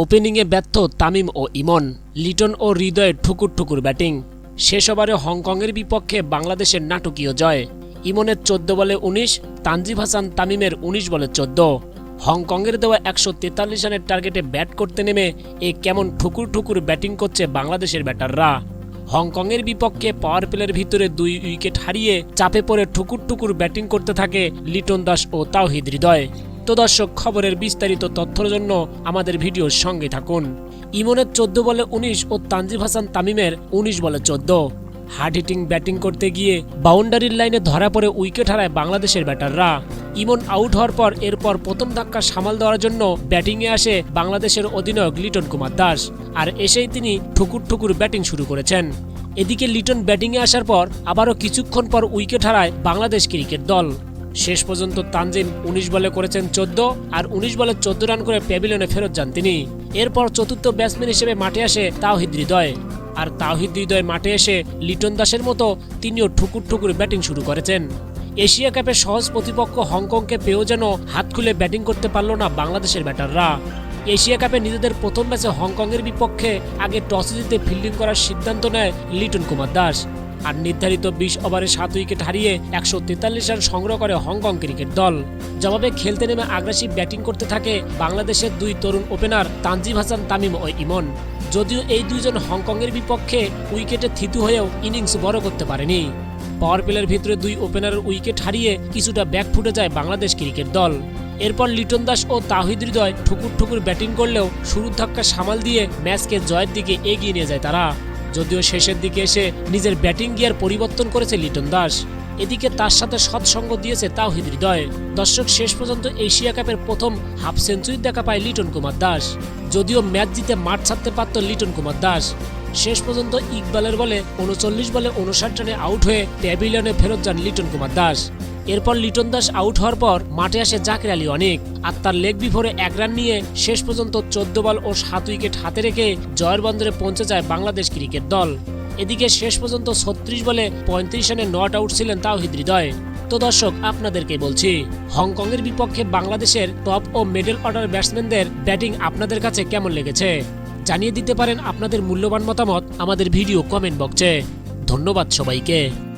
ওপেনিংয়ে ব্যর্থ তামিম ও ইমন, লিটন ও হৃদয়ে ঠুকুর ঠুকুর ব্যাটিং। শেষ ওভারে হংকংয়ের বিপক্ষে বাংলাদেশের নাটকীয় জয়। ইমনের চোদ্দ বলে উনিশ তানজিব হাসান তামিমের উনিশ বলে চোদ্দ। হংকংয়ের দেওয়া একশো তেতাল্লিশ রানের টার্গেটে ব্যাট করতে নেমে এ কেমন ঠুকুর ঠুকুর ব্যাটিং করছে বাংলাদেশের ব্যাটাররা। হংকংয়ের বিপক্ষে পাওয়ার প্লের ভিতরে দুই উইকেট হারিয়ে চাপে পড়ে ঠুকুর ঠুকুর ব্যাটিং করতে থাকে লিটন দাস ও তাওহিদ হৃদয়। তো দর্শক খবরের বিস্তারিত তথ্যের জন্য আমাদের ভিডিওর সঙ্গে থাকুন। ইমনের চোদ্দ বলে উনিশ ও তানজিব হাসান তামিমের উনিশ বলে চোদ্দ। হার্ড হিটিং ব্যাটিং করতে গিয়ে বাউন্ডারির লাইনে ধরা পড়ে উইকেট হারায় বাংলাদেশের ব্যাটাররা। ইমন আউট হওয়ার পর এরপর প্রথম ধাক্কা সামাল দেওয়ার জন্য ব্যাটিংয়ে আসে বাংলাদেশের অধিনায়ক লিটন কুমার দাস, আর এসেই তিনি ঠুকুর ঠুকুর ব্যাটিং শুরু করেছেন। এদিকে লিটন ব্যাটিংয়ে আসার পর আবারও কিছুক্ষণ পর উইকেট হারায় বাংলাদেশ ক্রিকেট দল। শেষ পর্যন্ত তানজিম উনিশ বলে করেছেন চোদ্দ আর উনিশ বলে চোদ্দ রান করে প্যাভিলিয়নে ফেরত যান তিনি। এরপর চতুর্থ ব্যাটসম্যান হিসেবে মাঠে আসে তাওহিদ হৃদয়। আর তাওহিদ হৃদয় মাঠে এসে লিটন দাসের মতো তিনিও ঠুকুর ঠুকুর ব্যাটিং শুরু করেছেন। এশিয়া কাপের সহজ প্রতিপক্ষ হংকংকে পেয়েও যেন হাত খুলে ব্যাটিং করতে পারল না বাংলাদেশের ব্যাটাররা। এশিয়া কাপে নিজেদের প্রথম ম্যাচে হংকংয়ের বিপক্ষে আগে টসে জিতে ফিল্ডিং করার সিদ্ধান্ত নেয় লিটন কুমার দাস। আর নির্ধারিত বিশ ওভারে সাত উইকেট হারিয়ে একশো তেতাল্লিশ রান সংগ্রহ করে হংকং ক্রিকেট দল। জবাবে খেলতে নেমে আগ্রাসী ব্যাটিং করতে থাকে বাংলাদেশের দুই তরুণ ওপেনার তানজিব হাসান, তামিম ও ইমন। যদিও এই দুইজন হংকংয়ের বিপক্ষে উইকেটে থিতু হয়েও ইনিংস বড় করতে পারেনি। পাওয়ার প্লের ভিতরে দুই ওপেনারের উইকেট হারিয়ে কিছুটা ব্যাক ফুটে যায় বাংলাদেশ ক্রিকেট দল। এরপর লিটন দাস ও তাহিদ হৃদয় ঠুকুর ঠুকুর ব্যাটিং করলেও শুরুর ধাক্কা সামাল দিয়ে ম্যাচকে জয়ের দিকে এগিয়ে নিয়ে যায় তারা। যদিও শেষের দিকে এসে নিজের ব্যাটিং গিয়ার পরিবর্তন করেছে লিটন দাস। এদিকে তার সাথে সৎসঙ্গ দিয়েছে তাওহিদ হৃদয়। দর্শক শেষ পর্যন্ত এশিয়া কাপের প্রথম হাফ সেঞ্চুরি দেখা পায় লিটন কুমার দাস। যদিও ম্যাচ জিতে মাঠ ছাড়তে পারত লিটন কুমার দাস। শেষ পর্যন্ত ইকবালের বলে উনচল্লিশ বলে উনষাট রানে আউট হয়ে প্যাভিলিয়নে ফেরত যান লিটন কুমার দাস। এরপর লিটন দাস আউট হওয়ার পর মাঠে আসে জাকের আলী অনেক। আর তার লেগ বিফোরে এক রান নিয়ে শেষ পর্যন্ত চোদ্দ বল ও সাত উইকেট হাতে রেখে জয়ের বন্দরে পৌঁছে যায় বাংলাদেশ ক্রিকেট দল। এদিকে শেষ পর্যন্ত ছত্রিশ বলে পঁয়ত্রিশ রানে নট আউট ছিলেন তাওহিদ হৃদয়। তো দর্শক, আপনাদেরকে বলছি, হংকংয়ের বিপক্ষে বাংলাদেশের টপ ও মিডল অর্ডার ব্যাটসম্যানদের ব্যাটিং আপনাদের কাছে কেমন লেগেছে? জানিয়ে দিতে পারেন আপনাদের মূল্যবান মতামত আমাদের ভিডিও কমেন্ট বক্সে। ধন্যবাদ সবাইকে।